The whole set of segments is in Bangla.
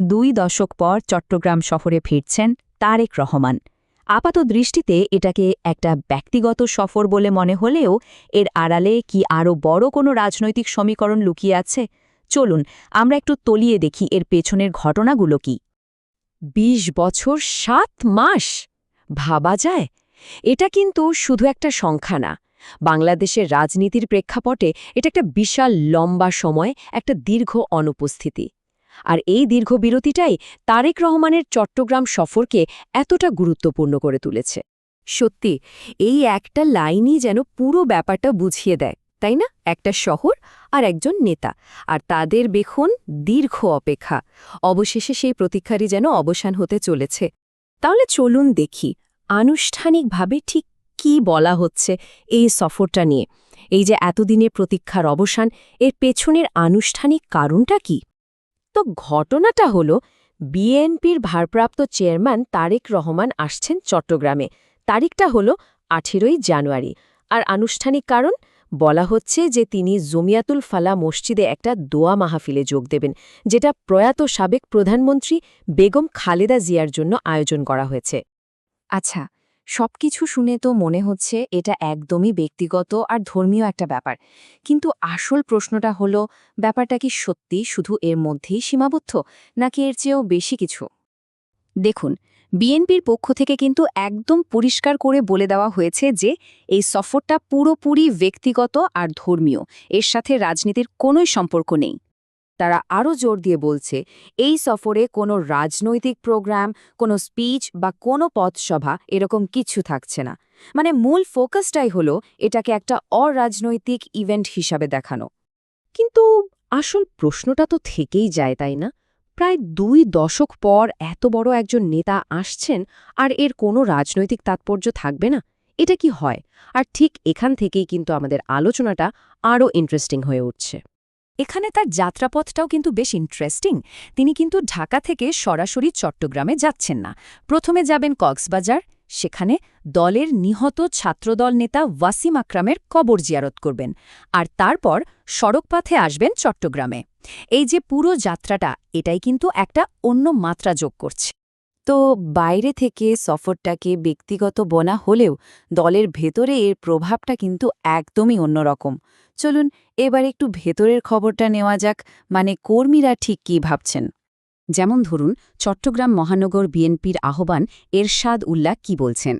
দুই দশক পর চট্টগ্রাম শহরে ফিরছেন তারেক রহমান। আপাত দৃষ্টিতে এটাকে একটা ব্যক্তিগত সফর বলে মনে হলেও এর আড়ালে কি আরও বড় কোনো রাজনৈতিক সমীকরণ লুকিয়ে আছে? চলুন, আমরা একটু তলিয়ে দেখি এর পেছনের ঘটনাগুলো কি। ২০ বছর সাত মাস? ভাবা যায়। এটা কিন্তু শুধু একটা সংখ্যা না। বাংলাদেশের রাজনীতির প্রেক্ষাপটে এটা একটা বিশাল লম্বা সময়, একটা দীর্ঘ অনুপস্থিতি। আর এই দীর্ঘ বিরতিটাই তারেক রহমানের চট্টগ্রাম সফরকে এতটা গুরুত্বপূর্ণ করে তুলেছে। সত্যি, এই একটা লাইনই যেন পুরো ব্যাপারটা বুঝিয়ে দেয়, তাই না? একটা শহর আর একজন নেতা, আর তাদের বেখন দীর্ঘ অপেক্ষা। অবশেষে সেই প্রতীক্ষারই যেন অবসান হতে চলেছে। তাহলে চলুন দেখি, আনুষ্ঠানিকভাবে ঠিক কি বলা হচ্ছে এই সফরটা নিয়ে। এই যে এতদিনের প্রতীক্ষার অবসান, এর পেছনের আনুষ্ঠানিক কারণটা কি? তো ঘটনাটা হল, বিএনপির ভারপ্রাপ্ত চেয়ারম্যান তারেক রহমান আসছেন চট্টগ্রামে। তারিখটা হল আঠেরোই জানুয়ারি। আর আনুষ্ঠানিক কারণ? বলা হচ্ছে যে তিনি জমিয়াতুল ফালা মসজিদে একটা দোয়া মাহফিলে যোগ দেবেন, যেটা প্রয়াত সাবেক প্রধানমন্ত্রী বেগম খালেদা জিয়ার জন্য আয়োজন করা হয়েছে। আচ্ছা সবকিছু শুনে তো মনে হচ্ছে এটা একদমই ব্যক্তিগত আর ধর্মীয় একটা ব্যাপার। কিন্তু আসল প্রশ্নটা হলো, ব্যাপারটা কি সত্যি শুধু এর মধ্যেই সীমাবদ্ধ, নাকি এর চেয়েও বেশি কিছু? দেখুন, বিএনপির পক্ষ থেকে কিন্তু একদম পরিষ্কার করে বলে দেওয়া হয়েছে যে, এই সফরটা পুরোপুরি ব্যক্তিগত আর ধর্মীয়। এর সাথে রাজনীতির কোনোই সম্পর্ক নেই। তারা আরও জোর দিয়ে বলছে, এই সফরে কোনো রাজনৈতিক প্রোগ্রাম, কোনো স্পিচ বা কোনো পথসভা এরকম কিছু থাকছে না। মানে মূল ফোকাসটাই হলো এটাকে একটা অরাজনৈতিক ইভেন্ট হিসাবে দেখানো। কিন্তু আসল প্রশ্নটা তো থেকেই যায়, তাই না? প্রায় দুই দশক পর এত বড় একজন নেতা আসছেন আর এর কোনো রাজনৈতিক তাৎপর্য থাকবে না? এটা কি হয়? আর ঠিক এখান থেকেই কিন্তু আমাদের আলোচনাটা আরও ইন্টারেস্টিং হয়ে উঠছে। এখানে তার যাত্রাপথটাও কিন্তু বেশ ইন্টারেস্টিং তিনি কিন্তু ঢাকা থেকে সরাসরি চট্টগ্রামে যাচ্ছেন না। প্রথমে যাবেন কক্সবাজার, সেখানে দলের নিহত ছাত্রদল নেতা ওয়াসিম আকরামের কবর জিয়ারত করবেন আর তারপর সড়কপথে আসবেন চট্টগ্রামে। এই যে পুরো যাত্রাটা, এটাই কিন্তু একটা অন্য মাত্রা যোগ করছে। তো বাইরে থেকে সফরটাকে ব্যক্তিগত বনা হলেও দলের ভেতরে এর প্রভাবটা কিন্তু একদমই অন্যরকম। চলুন এবার একটু ভেতরের খবরটা নেওয়া যাক মানে কর্মীরা ঠিক কী ভাবছেন? যেমন ধরুন, চট্টগ্রাম মহানগর বিএনপির আহ্বান এরশাদ উল্লাহ কি বলছেন?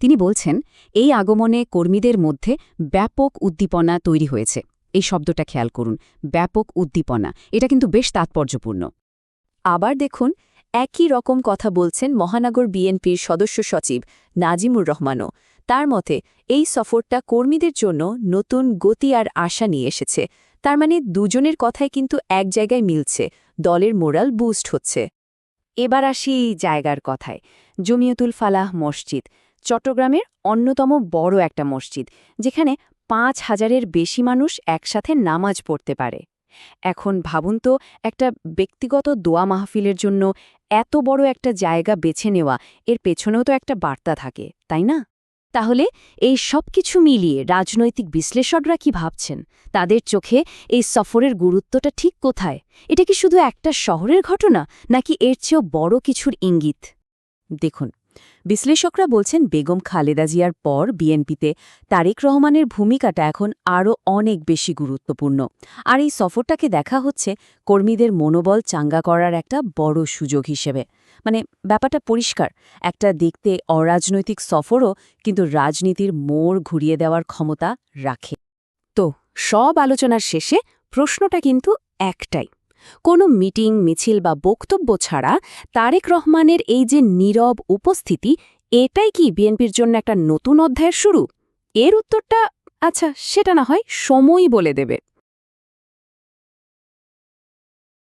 তিনি বলছেন, এই আগমনে কর্মীদের মধ্যে ব্যাপক উদ্দীপনা তৈরি হয়েছে। এই শব্দটা খেয়াল করুন, ব্যাপক উদ্দীপনা। এটা কিন্তু বেশ তাৎপর্যপূর্ণ। আবার দেখুন একই রকম কথা বলছেন মহানগর বিএনপির সদস্য সচিব নাজিমুর রহমানও। তার মতে, এই সফরটা কর্মীদের জন্য নতুন গতি আর আশা নিয়ে এসেছে। তার মানে দুজনের কথাই কিন্তু এক জায়গায় মিলছে, দলের মোরাল বুস্ট হচ্ছে। এবার আসি এই জায়গার কথায়। জমিয়তুল ফালাহ মসজিদ, চট্টগ্রামের অন্যতম বড় একটা মসজিদ, যেখানে পাঁচ হাজারের বেশি মানুষ একসাথে নামাজ পড়তে পারে। এখন ভাবুন তো, একটা ব্যক্তিগত দোয়া মাহফিলের জন্য এত বড় একটা জায়গা বেছে নেওয়া, এর পেছনেও তো একটা বার্তা থাকে, তাই না? তাহলে এই সব কিছু মিলিয়ে রাজনৈতিক বিশ্লেষকরা কি ভাবছেন? তাদের চোখে এই সফরের গুরুত্বটা ঠিক কোথায়? এটা কি শুধু একটা শহরের ঘটনা, নাকি এর চেয়েও বড় কিছুর ইঙ্গিত? দেখুন বিশ্লেষকরা বলছেন বেগম খালেদা জিয়ার পর বিএনপিতে তারেক রহমানের ভূমিকাটা এখন আরও অনেক বেশি গুরুত্বপূর্ণ। আর এই সফরটাকে দেখা হচ্ছে কর্মীদের মনোবল চাঙ্গা করার একটা বড় সুযোগ হিসেবে। মানে ব্যাপারটা পরিষ্কার, একটা দেখতে অরাজনৈতিক সফরও কিন্তু রাজনীতির মোড় ঘুরিয়ে দেওয়ার ক্ষমতা রাখে। তো সব আলোচনার শেষে প্রশ্নটা কিন্তু একটাই কোনো মিটিং, মিছিল বা বক্তব্য ছাড়া তারেক রহমানের এই যে নীরব উপস্থিতি, এটাই কি বিএনপির জন্য একটা নতুন অধ্যায়ের শুরু? এর উত্তরটা আচ্ছা সেটা না হয়, সময়ই বলে দেবে।